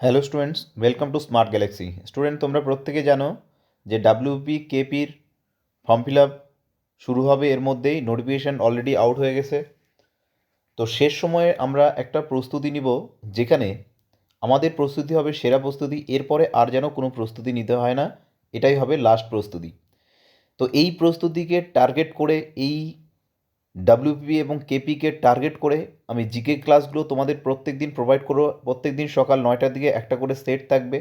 Hello students welcome to smart galaxy student তোমরা প্রত্যেকে জানো যে ডাব্লিউপি কেপির ফর্ম ফিল আপ শুরু হবে, এর মধ্যেই নোটিফিকেশান অলরেডি আউট হয়ে গেছে। তো শেষ সময়ে আমরা একটা প্রস্তুতি নিব, যেখানে আমাদের প্রস্তুতি হবে সেরা প্রস্তুতি, এরপরে আর যেন কোনো প্রস্তুতি নিতে হয় না, এটাই হবে লাস্ট প্রস্তুতি। তো এই প্রস্তুতিকে টার্গেট করে এই ডাব্লিউপি এবং কেপিকে টার্গেট করে আমি জিকে ক্লাসগুলো তোমাদের প্রত্যেক দিন প্রোভাইড করব। প্রত্যেক দিন সকাল নয়টার দিকে একটা করে সেট থাকবে।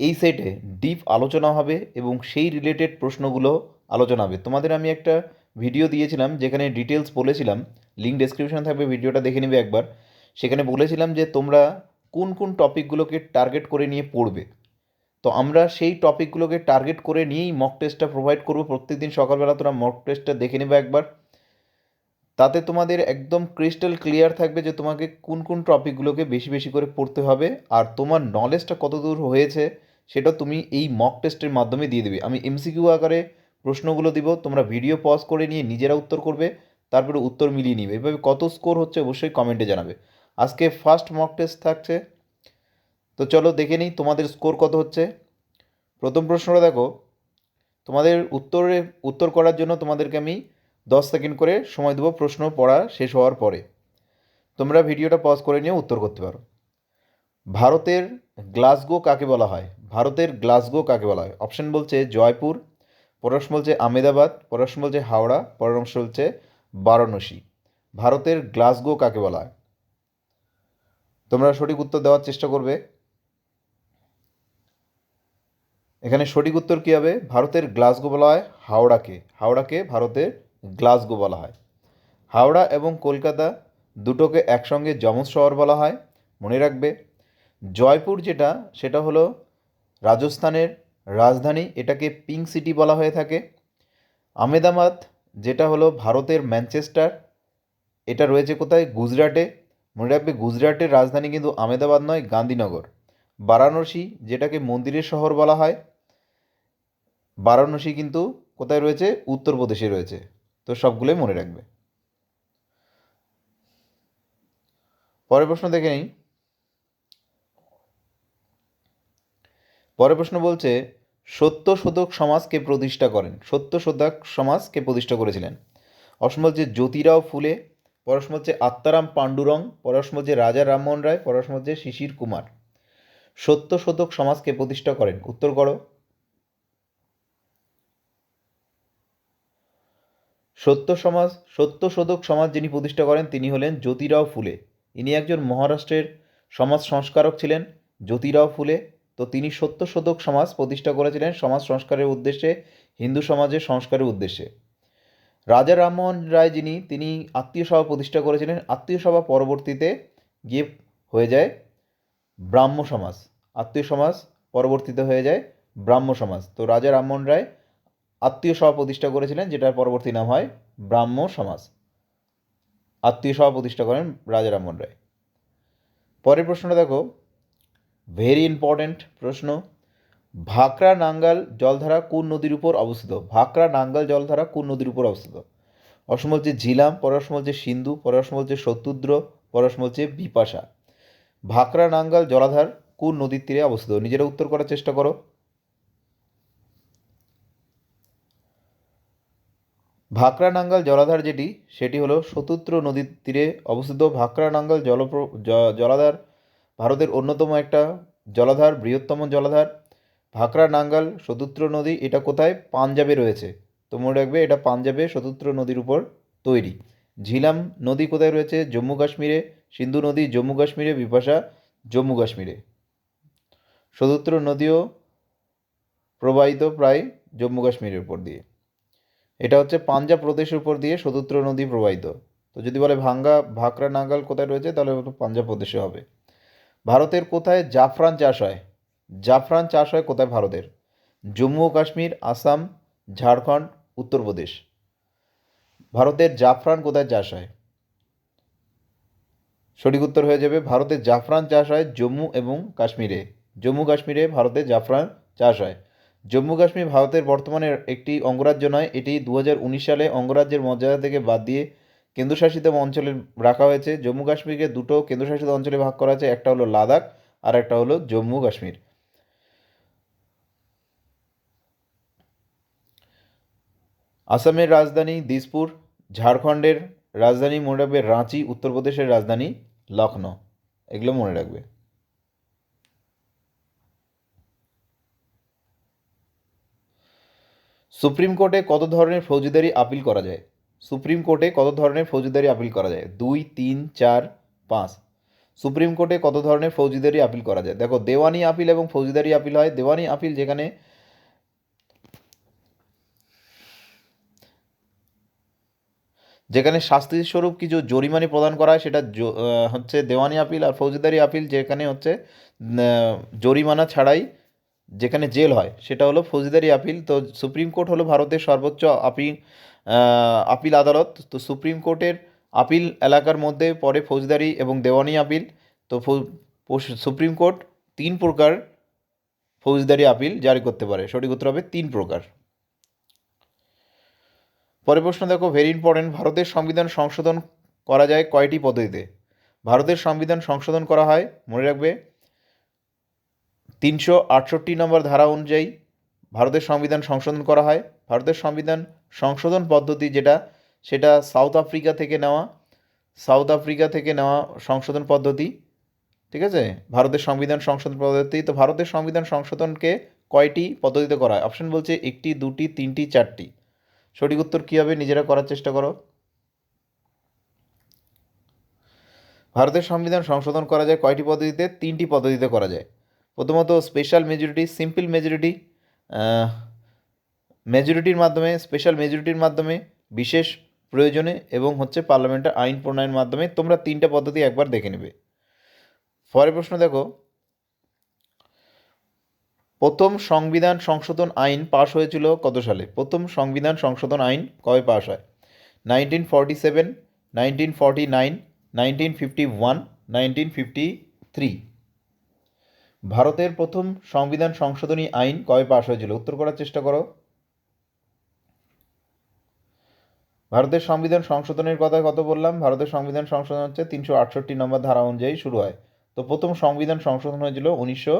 এই সেটে ডিপ আলোচনা হবে এবং সেই রিলেটেড প্রশ্নগুলো আলোচনা হবে। তোমাদের আমি একটা ভিডিও দিয়েছিলাম যেখানে ডিটেলস বলেছিলাম। লিঙ্ক ডেসক্রিপশনে থাকবে ভিডিওটা দেখে নেবে একবার। সেখানে বলেছিলাম যে তোমরা কোন কোন টপিকগুলোকে টার্গেট করে নিয়ে পড়বে। তো আমরা সেই টপিকগুলোকে টার্গেট করে নিয়েই মক টেস্টটা প্রোভাইড করব। প্রত্যেক দিন সকালবেলা তোমরা মক টেস্টটা দেখে নেবে একবার। তাতে তোমাদের একদম ক্রিস্টাল ক্লিয়ার থাকবে যে তোমাকে কোন কোন টপিকগুলোকে বেশি বেশি করে পড়তে হবে আর তোমার নলেজটা কতদূর হয়েছে সেটা তুমি এই মক টেস্টের মাধ্যমে দিয়ে দেবে। আমি এমসিকিউ আকারে প্রশ্নগুলো দিব, তোমরা ভিডিও পজ করে নিয়ে নিজেরা উত্তর করবে, তারপরে উত্তর মিলিয়ে নিবে। এভাবে কত স্কোর হচ্ছে অবশ্যই কমেন্টে জানাবে। আজকে ফার্স্ট মক টেস্ট থাকছে। তো চলো দেখে নিই তোমাদের স্কোর কত হচ্ছে। প্রথম প্রশ্নটা দেখো। তোমাদের উত্তরে উত্তর করার জন্য তোমাদেরকে আমি দশ সেকেন্ড করে সময় দেবো প্রশ্ন পড়া শেষ হওয়ার পরে। তোমরা ভিডিওটা পজ করে নিয়ে উত্তর করতে পারো। ভারতের গ্লাসগো কাকে বলা হয়? ভারতের গ্লাসগো কাকে বলা হয়? অপশন বলছে জয়পুর, পরশ বলছে আমেদাবাদ পরশ বলছে হাওড়া, পরশ বলছে বারাণসী। ভারতের গ্লাসগো কাকে বলা হয়? তোমরা সঠিক উত্তর দেওয়ার চেষ্টা করবে। এখানে সঠিক উত্তর কী হবে? ভারতের গ্লাসগো বলা হয় হাওড়াকে। হাওড়াকে ভারতের গ্লাসগো বলা হয়। হাওড়া এবং কলকাতা দুটোকে একসঙ্গে যমজ শহর বলা হয়, মনে রাখবে। জয়পুর যেটা, সেটা হলো রাজস্থানের রাজধানী, এটাকে পিঙ্ক সিটি বলা হয়ে থাকে। আমেদাবাদ, যেটা হলো ভারতের ম্যানচেস্টার, এটা রয়েছে কোথায়? গুজরাটে। মনে রাখবে গুজরাটের রাজধানী কিন্তু আমেদাবাদ নয়, গান্ধীনগর। বারাণসী, যেটাকে মন্দিরের শহর বলা হয়। বারাণসী কিন্তু কোথায় রয়েছে? উত্তরপ্রদেশে রয়েছে। তো সবগুলোই মনে রাখবে। পরের প্রশ্ন দেখে নিই। পরের প্রশ্ন বলছে, সত্য শতক সমাজকে প্রতিষ্ঠা করেন। সত্য শতক সমাজকে প্রতিষ্ঠা করেছিলেন। অসম বলছে জ্যোতিরাও ফুলে। পরশম হচ্ছে, আত্মারাম পাণ্ডুরং। পরশম হচ্ছে, রাজা রামমোহন রায়। পরশম হচ্ছে, শিশির কুমার। সত্য শতক সমাজকে প্রতিষ্ঠা করেন। উত্তর করো। সত্য সমাজ, সত্য শতক সমাজ যিনি প্রতিষ্ঠা করেন, তিনি হলেন জ্যোতিরাও ফুলে। ইনি একজন মহারাষ্ট্রের সমাজ সংস্কারক ছিলেন, জ্যোতিরাও ফুলে। তো তিনি সত্য শতক সমাজ প্রতিষ্ঠা করেছিলেন সমাজ সংস্কারের উদ্দেশ্যে, হিন্দু সমাজের সংস্কারের উদ্দেশ্যে। রাজা রামমোহন রায় যিনি, তিনি আত্মীয় সভা প্রতিষ্ঠা করেছিলেন। আত্মীয় সভা পরবর্তীতে গিয়ে হয়ে যায় ব্রাহ্ম সমাজ। আত্মীয় সমাজ পরবর্তীতে হয়ে যায় ব্রাহ্ম সমাজ। তো রাজা রামমোহন রায় আত্মীয় সভা প্রতিষ্ঠা করেছিলেন, যেটার পরবর্তী নাম হয় ব্রাহ্ম সমাজ। আত্মীয় সভা প্রতিষ্ঠা করেন রাজা রামমোহন রায়। পরের প্রশ্নটা দেখো। ভেরি ইম্পর্ট্যান্ট প্রশ্ন। ভাকরা নাঙ্গাল জলধারা কোন নদীর উপর অবস্থিত? ভাকরা নাঙ্গাল জলধারা কোন নদীর উপর অবস্থিত? অসম হচ্ছে ঝিলাম পরশম হচ্ছে সিন্ধু পরশম হচ্ছে শত্রুদ্র পরশম হচ্ছে বিপাশা। ভাকরা নাঙ্গাল জলাধার কোন নদীর তীরে অবস্থিত? নিজেরা উত্তর করার চেষ্টা করো। ভাকরা নাঙ্গাল জলাধার যেটি, সেটি হলো শতুত্র নদীর তীরে অবস্থিত ভাকরা নাঙ্গাল জলপ্র জলাধার, ভারতের অন্যতম একটা জলাধার, বৃহত্তম জলাধার। ভাকরা নাঙ্গাল শতুত্র নদী, এটা কোথায়? পাঞ্জাবে রয়েছে। তো মনে রাখবে, এটা পাঞ্জাবে শতুত্র নদীর উপর তৈরি। ঝিলাম নদী কোথায় রয়েছে? জম্মু কাশ্মীরে। সিন্ধু নদী, জম্মু কাশ্মীরে। বিপাশা, জম্মু কাশ্মীরে। শতুত্র নদীও প্রবাহিত প্রায় জম্মু কাশ্মীরের উপর দিয়ে। এটা হচ্ছে পাঞ্জাব প্রদেশের উপর দিয়ে শতুত্র নদী প্রবাহিত। তো যদি বলে ভাঙ্গা, ভাকরা, নাঙ্গাল কোথায় রয়েছে, তাহলে পাঞ্জাব প্রদেশে হবে। ভারতের কোথায় জাফরান চাষ হয়? জাফরান চাষ হয় কোথায় ভারতের? জম্মু ও কাশ্মীর, আসাম, ঝাড়খণ্ড উত্তরপ্রদেশ ভারতের জাফরান কোথায় চাষ হয়? সঠিক উত্তর হয়ে যাবে ভারতের জাফরান চাষ হয় জম্মু এবং কাশ্মীরে। জম্মু কাশ্মীরে ভারতের জাফরান চাষ হয়। জম্মু কাশ্মীর ভারতের বর্তমানে একটি অঙ্গরাজ্য নয়, এটি দু হাজার উনিশ সালে অঙ্গরাজ্যের মর্যাদা থেকে বাদ দিয়ে কেন্দ্রশাসিত অঞ্চলে রাখা হয়েছে। জম্মু কাশ্মীরকে দুটো কেন্দ্রশাসিত অঞ্চলে ভাগ করা হয়েছে, একটা হলো লাদাখ আর একটা হলো জম্মু কাশ্মীর। আসামের রাজধানী দিসপুর, ঝাড়খণ্ডের রাজধানী, মনে রাখবে রাঁচি, উত্তরপ্রদেশের রাজধানী লখনৌ এগুলো মনে রাখবে। সুপ্রিম কোর্টে কত ধরনের ফৌজদারি আপিল করা যায়? সুপ্রিম কোর্টে কত ধরনের ফৌজদারি আপিল করা যায়? দুই, তিন, চার, পাঁচ। সুপ্রিম কোর্টে কত ধরনের ফৌজদারি আপিল করা যায়? দেখো, দেওয়ানি আপিল এবং ফৌজদারি আপিল হয়। দেওয়ানি আপিল যেখানে যেখানে শাস্তিস্বরূপ কিছু জরিমানি প্রদান করা হয়, সেটা হচ্ছে দেওয়ানি আপিল আর ফৌজদারি আপিল যেখানে হচ্ছে জরিমানা ছাড়াই যেখানে জেল হয়, সেটা হলো ফৌজদারি আপিল। তো সুপ্রিম কোর্ট হলো ভারতের সর্বোচ্চ আপিল আপিল আদালত। তো সুপ্রিম কোর্টের আপিল এলাকার মধ্যে পড়ে ফৌজদারি এবং দেওয়ানি আপিল। তো সুপ্রিম কোর্ট তিন প্রকার ফৌজদারি আপিল জারি করতে পারে। সঠিক উত্তর হবে তিন প্রকার। পরের প্রশ্ন দেখো ভেরি ইম্পর্টেন্ট ভারতের সংবিধান সংশোধন করা যায় কয়টি পদ্ধতিতে? ভারতের সংবিধান সংশোধন করা হয়, মনে রাখবে তিনশো আটষট্টি নম্বর ধারা অনুযায়ী ভারতের সংবিধান সংশোধন করা হয়। ভারতের সংবিধান সংশোধন পদ্ধতি যেটা, সেটা সাউথ আফ্রিকা থেকে নেওয়া, সাউথ আফ্রিকা থেকে নেওয়া সংশোধন পদ্ধতি, ঠিক আছে? ভারতের সংবিধান সংশোধন পদ্ধতি, তো ভারতের সংবিধান সংশোধনকে কয়টি পদ্ধতিতে করা হয়? অপশন বলছে একটি, দুটি, তিনটি, চারটি। সঠিক উত্তর কী হবে? নিজেরা করার চেষ্টা করো। ভারতের সংবিধান সংশোধন করা যায় কয়টি পদ্ধতিতে? তিনটি পদ্ধতিতে করা যায়। প্রথমত স্পেশাল মেজরিটি সিম্পল মেজরিটি মেজরিটির মাধ্যমে স্পেশাল মেজরিটির মাধ্যমে, বিশেষ প্রয়োজনে এবং হচ্ছে পার্লামেন্টের আইন প্রণয়নের মাধ্যমে তোমরা তিনটা পদ্ধতি একবার দেখে নেবে। পরের প্রশ্ন দেখো। প্রথম সংবিধান সংশোধন আইন পাশ হয়েছিল কত সালে? প্রথম সংবিধান সংশোধন আইন কবে পাশ হয়? Nineteen forty seven nineteen forty nine nineteen fifty one nineteen fifty three ভারতের প্রথম সংবিধান সংশোধনী আইন কবে পাশ হয়েছিল? উত্তর করার চেষ্টা করো। ভারতের সংবিধান সংশোধনের কথা কত বললাম? ভারতের সংবিধান সংশোধন হচ্ছে তিনশো আটষট্টি নম্বর ধারা অনুযায়ী শুরু হয়। তো প্রথম সংবিধান সংশোধন হয়েছিল উনিশশো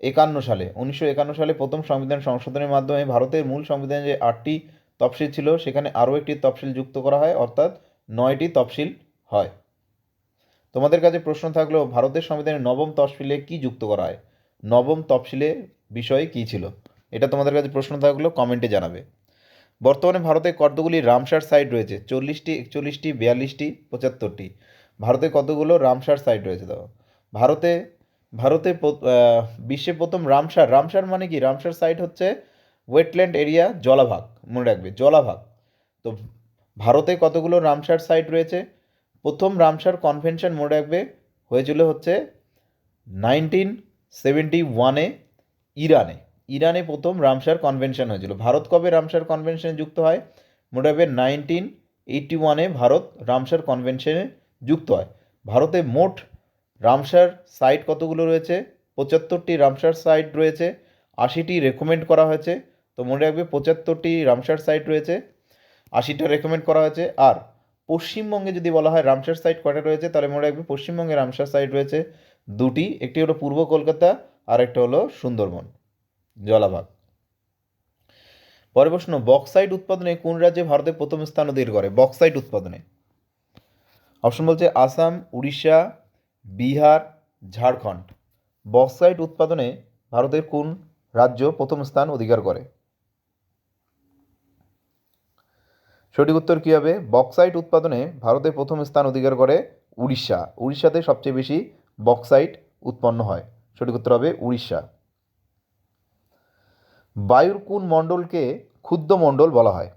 একান্ন সালে। উনিশশো একান্ন সালে প্রথম সংবিধান সংশোধনের মাধ্যমে ভারতের মূল সংবিধানে যে আটটি তফসিল ছিল, সেখানে আরও একটি তফসিল যুক্ত করা হয়, অর্থাৎ নয়টি তফসিল হয়। তোমাদের কাছে প্রশ্ন থাকল, ভারতের সংবিধানের নবম তফসিলে কি যুক্ত করা হয়? নবম তফসিলে বিষয়ে কী ছিল? এটা তোমাদের কাছে প্রশ্ন থাকল, কমেন্টে জানাবে। বর্তমানে ভারতে কতগুলি রামসার সাইট রয়েছে? চল্লিশটি, একচল্লিশটি, বিয়াল্লিশটি, পঁচাত্তরটি। ভারতে কতগুলো রামসার সাইট রয়েছে দেখো। ভারতে ভারতে বিশ্বে প্রথম রামসার রামসার মানে কি? রামসার সাইট হচ্ছে ওয়েটল্যান্ড এরিয়া জলাভাগ। মনে রাখবে, জলাভাগ। তো ভারতে কতগুলো রামসার সাইট রয়েছে? প্রথম রামসার কনভেনশন মনে রাখবে হয়েছিল হচ্ছে নাইনটিন সেভেন্টি ওয়ানে ইরানে। ইরানে প্রথম রামসার কনভেনশন হয়েছিল। ভারত কবে রামসার কনভেনশনে যুক্ত হয়? মনে রাখবে নাইনটিন এইটটি ওয়ানে ভারত রামসার কনভেনশনে যুক্ত হয়। ভারতে মোট রামসার সাইট কতগুলো রয়েছে? পঁচাত্তরটি রামসার সাইট রয়েছে। আশিটি রেকমেন্ড করা হয়েছে। তো মনে রাখবে পঁচাত্তরটি রামসার সাইট রয়েছে। আশিটা রেকমেন্ড করা হয়েছে। আর পশ্চিমবঙ্গে যদি বলা হয় রামসার সাইট কটা রয়েছে, তাহলে মনে রাখবে পশ্চিমবঙ্গে রামসার সাইট রয়েছে দুটি, একটি হলো পূর্ব কলকাতা আর একটা হলো সুন্দরবন, জলাভাগ। পরের প্রশ্ন বক্সাইট উৎপাদনে কোন রাজ্যে ভারতের প্রথম স্থান অধিকার করে? বক্সাইট উৎপাদনে। অপশন বলছে আসাম, উড়িষ্যা, বিহার, ঝাড়খণ্ড। বক্সাইট উৎপাদনে ভারতের কোন রাজ্য প্রথম স্থান অধিকার করে? সঠিক উত্তর কী হবে? বক্সাইট উৎপাদনে ভারতে প্রথম স্থান অধিকার করে উড়িষ্যা। উড়িষ্যাতে সবচেয়ে বেশি বক্সাইট উৎপন্ন হয়। সঠিক উত্তর হবে উড়িষ্যা। বায়ুর কোন মণ্ডলকে ক্ষুদ্র মণ্ডল বলা হয়?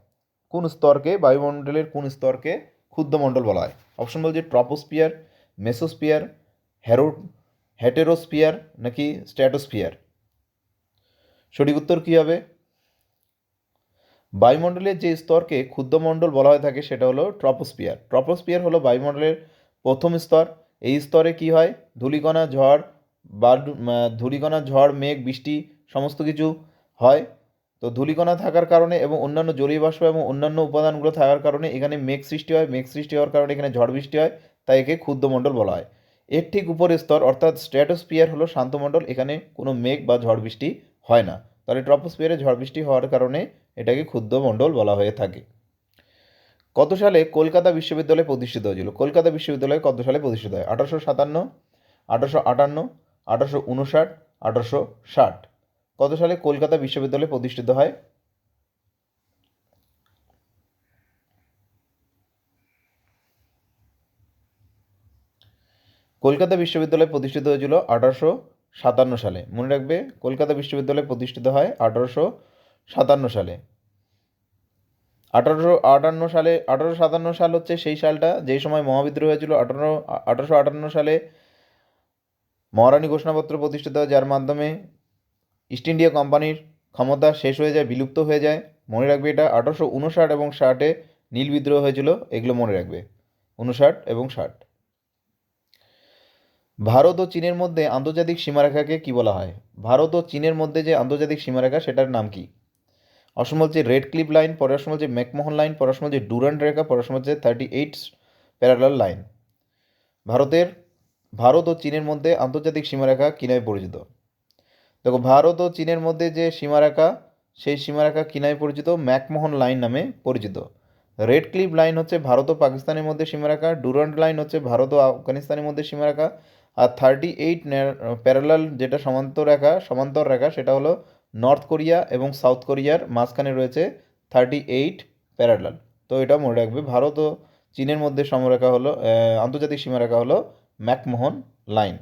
কোন স্তরকে? বায়ুমণ্ডলের কোন স্তরকে ক্ষুদ্র মণ্ডল বলা হয়? অপশন বলছে ট্রপোস্পিয়ার মেসোস্পিয়ার হ্যারো হ্যাটেরোস্পিয়ার নাকি স্ট্র্যাটোস্পিয়ার সঠিক উত্তর কী হবে? বায়ুমণ্ডলের যে স্তরকে ক্ষুদ্রমণ্ডল বলা হয়ে থাকে, সেটা হলো ট্রপোস্পিয়ার ট্রপোস্পিয়ার হলো বায়ুমণ্ডলের প্রথম স্তর। এই স্তরে কি হয়? ধূলিকণা, ঝড় বা ধূলিকণা, ঝড়, মেঘ, বৃষ্টি, সমস্ত কিছু হয়। তো ধূলিকণা থাকার কারণে এবং অন্যান্য জলীয় বাষ্প এবং অন্যান্য উপাদানগুলো থাকার কারণে এখানে মেঘ সৃষ্টি হয়। মেঘ সৃষ্টি হওয়ার কারণে এখানে ঝড় বৃষ্টি হয়, তাই একে ক্ষুদ্রমণ্ডল বলা হয়। এর ঠিক উপরের স্তর, অর্থাৎ স্ট্র্যাটোস্পিয়ার হলো শান্তমণ্ডল। এখানে কোনো মেঘ বা ঝড় বৃষ্টি হয় না। তাহলে ট্রপোস্পিয়ারে ঝড় বৃষ্টি হওয়ার কারণে এটাকে ক্ষুদ্র মণ্ডল বলা হয়ে থাকে। কত সালে কলকাতা বিশ্ববিদ্যালয় প্রতিষ্ঠিত হয়েছিল? কলকাতা বিশ্ববিদ্যালয় কত সালে প্রতিষ্ঠিত হয়? আঠারোশো সাতান্ন, আঠারোশো আটান্ন, আঠারোশো উনষাট, আঠারোশো ষাট। কত সালে কলকাতা বিশ্ববিদ্যালয় প্রতিষ্ঠিত হয়? কলকাতা বিশ্ববিদ্যালয় প্রতিষ্ঠিত হয়েছিল আঠারোশো সাতান্ন সালে। মনে রাখবে, কলকাতা বিশ্ববিদ্যালয় প্রতিষ্ঠিত হয় আঠারোশো সাতান্ন সালে। আঠারোশো আটান্ন সালে, আঠারোশো সাতান্ন সাল হচ্ছে সেই সালটা, যেই সময় মহাবিদ্রোহ হয়েছিল, আঠারো, আঠারোশো আটান্ন সালে মহারানী ঘোষণাপত্র প্রতিষ্ঠিত হয়, যার মাধ্যমে ইস্ট ইন্ডিয়া কোম্পানির ক্ষমতা শেষ হয়ে যায়, বিলুপ্ত হয়ে যায়। মনে রাখবে এটা, আঠারোশো উনষাট এবং ষাটে নীল বিদ্রোহ হয়েছিল, এগুলো মনে রাখবে। উনষাট এবং ষাট। ভারত ও চীনের মধ্যে আন্তর্জাতিক সীমারেখাকে কি বলা হয়? ভারত ও চীনের মধ্যে যে আন্তর্জাতিক সীমারেখা, সেটার নাম কি? অসম হচ্ছে রেড ক্লিপ লাইন পরের অসম হচ্ছে ম্যাকমোহন লাইন পরের অসম হচ্ছে ডুরান্ড রেখা পরের অসম হচ্ছে থার্টি এইট প্যারালাল লাইন ভারতের, ভারত ও চীনের মধ্যে আন্তর্জাতিক সীমারেখা কি নামে পরিচিত। দেখো, ভারত ও চীনের মধ্যে যে সীমারেখা, সেই সীমারেখা কি নামে পরিচিত ম্যাকমোহন লাইন নামে পরিচিত। রেড ক্লিপ লাইন হচ্ছে ভারত ও পাকিস্তানের মধ্যে সীমারেখা ডুরান্ড লাইন হচ্ছে ভারত ও আফগানিস্তানের মধ্যে সীমারেখা, আর থার্টি এইট প্যারালাল যেটা সমান্তর রেখা সমান্তর রেখা, সেটা হলো নর্থ কোরিয়া এবং সাউথ কোরিয়ার মাঝখানে রয়েছে থার্টি এইট প্যারালাল। তো এটা মনে রাখবে, ভারত ও চীনের মধ্যে সমরেখা হলো আন্তর্জাতিক সীমারেখা হলো ম্যাকমোহন লাইন।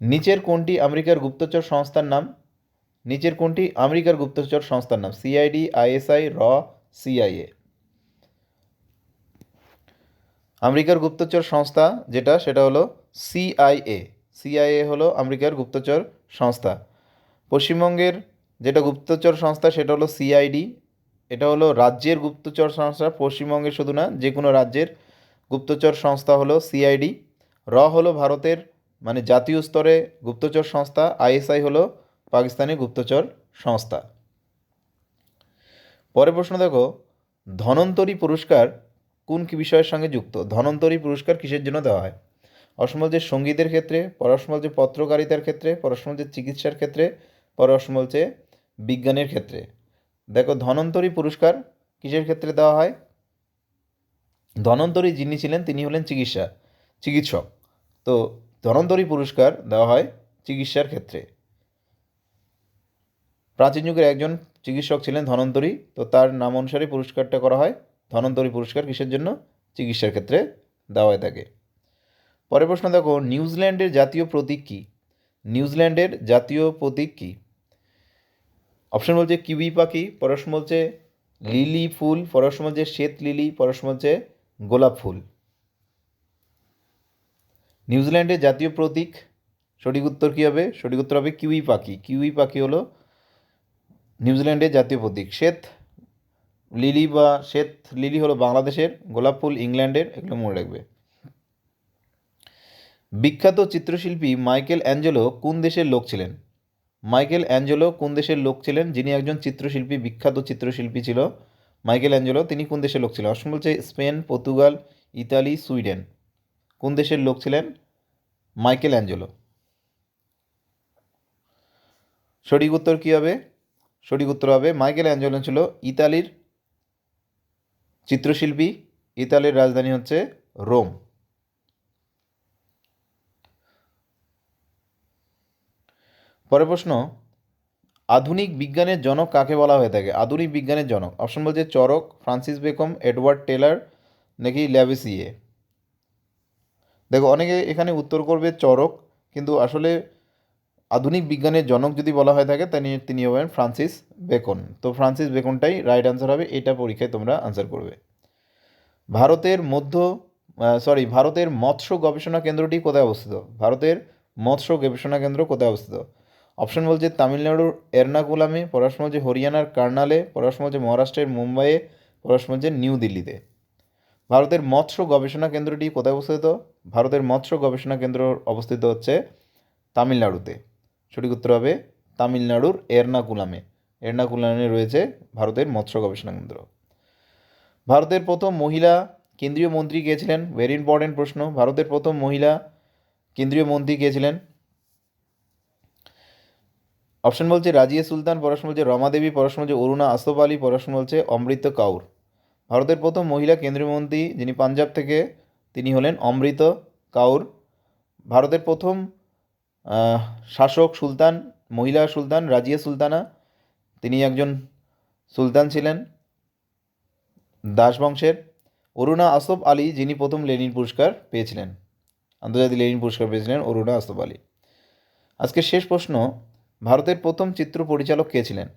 নিচের কোনটি আমেরিকার গুপ্তচর সংস্থার নাম? নিচের কোনটি আমেরিকার গুপ্তচর সংস্থার নাম? সিআইডি আইএসআই র সিআইএ আমেরিকার গুপ্তচর সংস্থা যেটা, সেটা হলো সিআইএ সিআইএ হলো আমেরিকার গুপ্তচর সংস্থা। পশ্চিমবঙ্গের যেটা গুপ্তচর সংস্থা, সেটা হলো সিআইডি এটা হলো রাজ্যের গুপ্তচর সংস্থা, পশ্চিমবঙ্গের শুধু না, যে কোনো রাজ্যের গুপ্তচর সংস্থা হলো সিআইডি র হলো ভারতের মানে জাতীয় স্তরে গুপ্তচর সংস্থা আইএসআই হলো পাকিস্তানি গুপ্তচর সংস্থা। পরের প্রশ্ন দেখো, ধনন্তরী পুরস্কার কোন কি বিষয়ের সঙ্গে যুক্ত? ধনন্তরী পুরস্কার কিসের জন্য দেওয়া হয়? অসমল যে সঙ্গীতের ক্ষেত্রে পরসমল যে পত্রকারিতার ক্ষেত্রে পরসমল যে চিকিৎসার ক্ষেত্রে পরসমল বলছে বিজ্ঞানের ক্ষেত্রে। দেখো, ধনন্তরী পুরস্কার কিসের ক্ষেত্রে দেওয়া হয়? ধনন্তরী যিনি ছিলেন, তিনি হলেন চিকিৎসা, চিকিৎসক। তো ধনন্তরী পুরস্কার দেওয়া হয় চিকিৎসার ক্ষেত্রে। প্রাচীন যুগের একজন চিকিৎসক ছিলেন ধনন্তরী, তো তার নাম অনুসারে পুরস্কারটা করা হয়। ধনন্তরী পুরস্কার কিসের জন্য? চিকিৎসার ক্ষেত্রে দেওয়া হয়ে থাকে পরের প্রশ্ন দেখো, নিউজিল্যান্ডের জাতীয় প্রতীক কী? নিউজিল্যান্ডের জাতীয় প্রতীক কী? অপশন বলছে কিউই পাখি, পরশম বলছে লিলি ফুল, পরশম বলছে শ্বেত লিলি, পরশম বলছে গোলাপ ফুল। নিউজিল্যান্ডের জাতীয় প্রতীক, সঠিক উত্তর কী হবে? সঠিক উত্তর হবে কিউই পাখি। কিউই পাখি হলো নিউজিল্যান্ডের জাতীয় প্রতীক। শ্বেত লিলি বা শ্বেত লিলি হলো বাংলাদেশের, গোলাপ ফুল ইংল্যান্ডের, এগুলো মনে রাখবে। বিখ্যাত চিত্রশিল্পী মাইকেল অ্যাঞ্জেলো কোন দেশের লোক ছিলেন? মাইকেল অ্যাঞ্জেলো কোন দেশের লোক ছিলেন? যিনি একজন চিত্রশিল্পী, বিখ্যাত চিত্রশিল্পী ছিল। মাইকেল অ্যাঞ্জেলো, তিনি কোন দেশের লোক ছিলেন? অপশন বলছে স্পেন, পর্তুগাল, ইতালি, সুইডেন। কোন দেশের লোক ছিলেন? Michelangelo. সঠিক উত্তর কী হবে? সঠিক উত্তর হবে, মাইকেল অ্যাঞ্জেলো ছিল ইতালির চিত্রশিল্পী। ইতালির রাজধানী হচ্ছে রোম। পরের প্রশ্ন, আধুনিক বিজ্ঞানের জনক কাকে বলা হয়ে থাকে? আধুনিক বিজ্ঞানের জনক। অপশন বলছে Charaka, Francis Bacon Edward Teller, নাকি ল্যাভিসিয়ে? দেখো, অনেকে এখানে উত্তর করবে চরক, কিন্তু আসলে আধুনিক বিজ্ঞানের জনক যদি বলা হয়ে থাকে তিনি তিনি হবেন ফ্রান্সিস বেকন তো ফ্রান্সিস বেকনটাই রাইট আনসার হবে, এটা পরীক্ষায় তোমরা আনসার করবে। ভারতের মধ্য সরি ভারতের মৎস্য গবেষণা কেন্দ্রটি কোথায় অবস্থিত? ভারতের মৎস্য গবেষণা কেন্দ্র কোথায় অবস্থিত? অপশন বলছে তামিলনাড়ুর এর্নাকুলামে পড়াশোনা হচ্ছে হরিয়ানার কার্নালে পড়াশোনা হচ্ছে মহারাষ্ট্রের মুম্বাইয়ে পড়াশোনা হচ্ছে নিউ দিল্লিতে। ভারতের মৎস্য গবেষণা কেন্দ্রটি কোথায় অবস্থিত? ভারতের মৎস্য গবেষণা কেন্দ্র অবস্থিত হচ্ছে তামিলনাড়ুতে। সঠিক উত্তর হবে তামিলনাড়ুর এর্নাকুলামে। এর্নাকুলামে রয়েছে ভারতের মৎস্য গবেষণা কেন্দ্র। ভারতের প্রথম মহিলা কেন্দ্রীয় মন্ত্রী কে ছিলেন? ভেরি ইম্পর্টেন্ট প্রশ্ন। ভারতের প্রথম মহিলা কেন্দ্রীয় মন্ত্রী কে ছিলেন? অপশন বলছে রাজিয়া সুলতান পড়াশোনা বলছে রমা দেবী পড়াশোনা বলছে অরুণা আসফ আলী পড়াশোনা বলছে অমৃত কাউর। ভারতের প্রথম মহিলা কেন্দ্রীয় মন্ত্রী যিনি পাঞ্জাব থেকে, তিনি হলেন অমৃত কাউর। ভারতের প্রথম শাসক সুলতান, মহিলা সুলতান রাজিয়া সুলতানা, তিনি একজন সুলতান ছিলেন দাস বংশের অরুণা আসফ আলী যিনি প্রথম লেনিন পুরস্কার পেয়েছিলেন, আন্তর্জাতিক লেনিন পুরস্কার পেয়েছিলেন অরুণা আসফ আলী। আজকের শেষ প্রশ্ন ভারতের প্রথম চিত্র পরিচালক কে ছিলেন?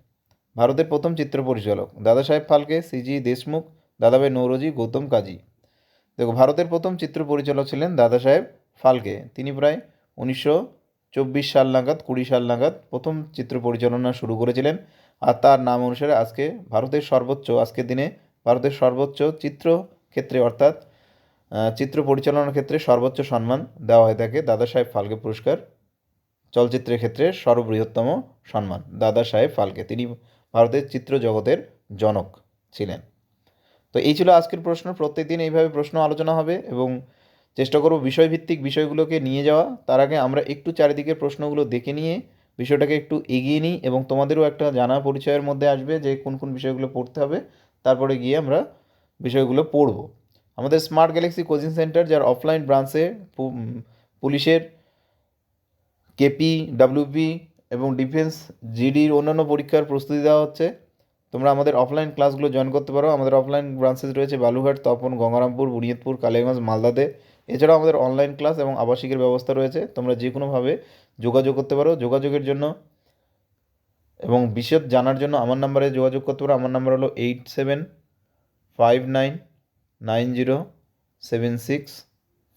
ভারতের প্রথম চিত্র পরিচালক দাদা সাহেব ফালকে সিজি দেশমুখ, দাদাভাই নৌরজি, গৌতম কাজী। দেখো, ভারতের প্রথম চিত্র পরিচালক ছিলেন দাদা সাহেব ফালকে। তিনি প্রায় উনিশশো চব্বিশ সাল নাগাদ, কুড়ি সাল নাগাদ প্রথম চিত্র পরিচালনা শুরু করেছিলেন আর তার নাম অনুসারে আজকে ভারতের সর্বোচ্চ, আজকের দিনে ভারতের সর্বোচ্চ চিত্র ক্ষেত্রে অর্থাৎ চিত্র পরিচালনার ক্ষেত্রে সর্বোচ্চ সম্মান দেওয়া হয়ে থাকে দাদা সাহেব ফালকে পুরস্কার চলচ্চিত্রের ক্ষেত্রে সর্ববৃহত্তম সম্মান। দাদা সাহেব ফালকে। তিনি ভারতের চিত্র জগতের জনক ছিলেন। তো এই ছিল আজকের প্রশ্ন। প্রত্যেক দিন এইভাবে প্রশ্ন আলোচনা হবে এবং চেষ্টা করব বিষয়ভিত্তিক বিষয়গুলোকে নিয়ে যাওয়া। তার আগে আমরা একটু চারিদিকের প্রশ্নগুলো দেখে নিয়ে বিষয়টাকে একটু এগিয়ে নিই এবং তোমাদেরও একটা জানা পরিচয়ের মধ্যে আসবে যে কোন কোন বিষয়গুলো পড়তে হবে। তারপরে গিয়ে আমরা বিষয়গুলো পড়ব। আমাদের স্মার্ট গ্যালাক্সি কোচিং সেন্টার যার অফলাইন ব্রাঞ্চে পুলিশের কেপি ডাব্লিউপি এবং ডিফেন্স জিডির অন্যান্য পরীক্ষার প্রস্তুতি দেওয়া হচ্ছে। তোমরা আমাদের অফলাইন ক্লাসগুলো জয়েন করতে পারো। আমাদের অফলাইন ব্রাঞ্চেস রয়েছে বালুঘাট তপন, গঙ্গারামপুর, বুনিয়াদপুর, কালিয়াগঞ্জ, মালদাতে। এছাড়াও আমাদের অনলাইন ক্লাস এবং আবাসিকের ব্যবস্থা রয়েছে। তোমরা যে কোনোভাবে যোগাযোগ করতে পারো। যোগাযোগের জন্য এবং বিশদ জানার জন্য আমার নাম্বারে যোগাযোগ করতে পারো। আমার নাম্বার হলো eight seven five nine nine zero seven six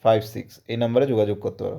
five six এই নাম্বারে যোগাযোগ করতে পারো।